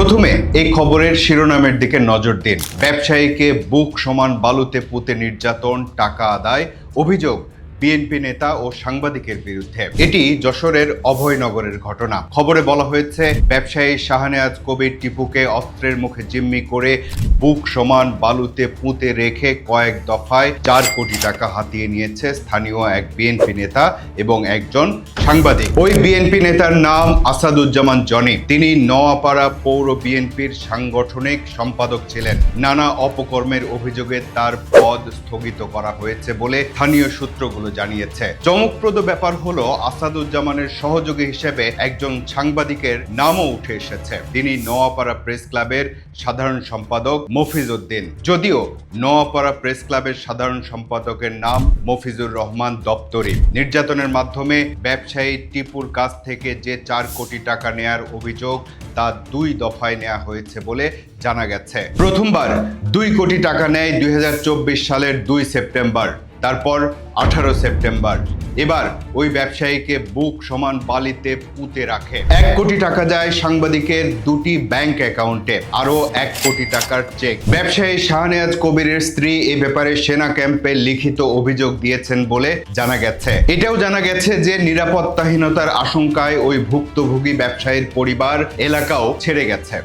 প্রথমে এই খবরের শিরোনামের দিকে নজর দিন। ব্যবসায়ীকে বুক সমান বালুতে পুঁতে নির্যাতন, টাকা আদায়, অভিযোগ বিএনপি নেতা ও সাংবাদিকের বিরুদ্ধে। এটি যশোরের অভয়নগরের ঘটনা। খবরে বলা হয়েছে, ব্যবসায়ী শাহনেয়াজ কবির টিপুকে অস্ত্রের মুখে জিম্মি করে বুক সমান বালুতে পুঁতে রেখে কয়েক দফায় চার কোটি টাকা হাতিয়ে নিয়েছে স্থানীয় এক বিএনপি নেতা এবং একজন সাংবাদিক। ওই বিএনপি নেতার নাম আসাদুজ্জামান জনি। তিনি নোয়াপাড়া পৌর বিএনপির সাংগঠনিক সম্পাদক ছিলেন। নানা অপকর্মের অভিযোগে তার পদ স্থগিত করা হয়েছে বলে স্থানীয় সূত্রগুলো জানিয়েছে। চমকপ্রদ ব্যাপার হলো আসাদুজ্জামানের সহযোগী হিসেবে একজন সাংবাদিকের নামও উঠে এসেছে। তিনি নোয়াপাড়া প্রেস ক্লাবের সাধারণ সম্পাদক মফিজ উদ্দিন। যদিও নোয়াপাড়া প্রেস ক্লাবের সাধারণ সম্পাদকের নাম মফিজুর রহমান দপ্তরি। নির্যাতনের মাধ্যমে ব্যবসায়ী টিপুর কাছ থেকে যে চার কোটি টাকা নেয়ার অভিযোগ তা দুই দফায় নেওয়া হয়েছে বলে জানা গেছে। প্রথমবার দুই কোটি টাকা নেয় দুই হাজার চব্বিশ সালের দুই সেপ্টেম্বর। তারপর আঠারো সেপ্টেম্বর। এবার ওই ব্যবসায়ীকে বুক সমান বালিতে পুঁতে রাখে। এক কোটি টাকা যায় সাংবাদিকের দুটি ব্যাংক অ্যাকাউন্টে, আরও এক কোটি টাকার চেক। ব্যবসায়ী শাহনেয়াজ কবিরের স্ত্রী এ ব্যাপারে সেনা ক্যাম্পে লিখিত অভিযোগ দিয়েছেন বলে জানা গেছে। এটাও জানা গেছে যে নিরাপত্তাহীনতার আশঙ্কায় ওই ভুক্তভোগী ব্যবসায়ীর পরিবার এলাকাও ছেড়ে গেছে।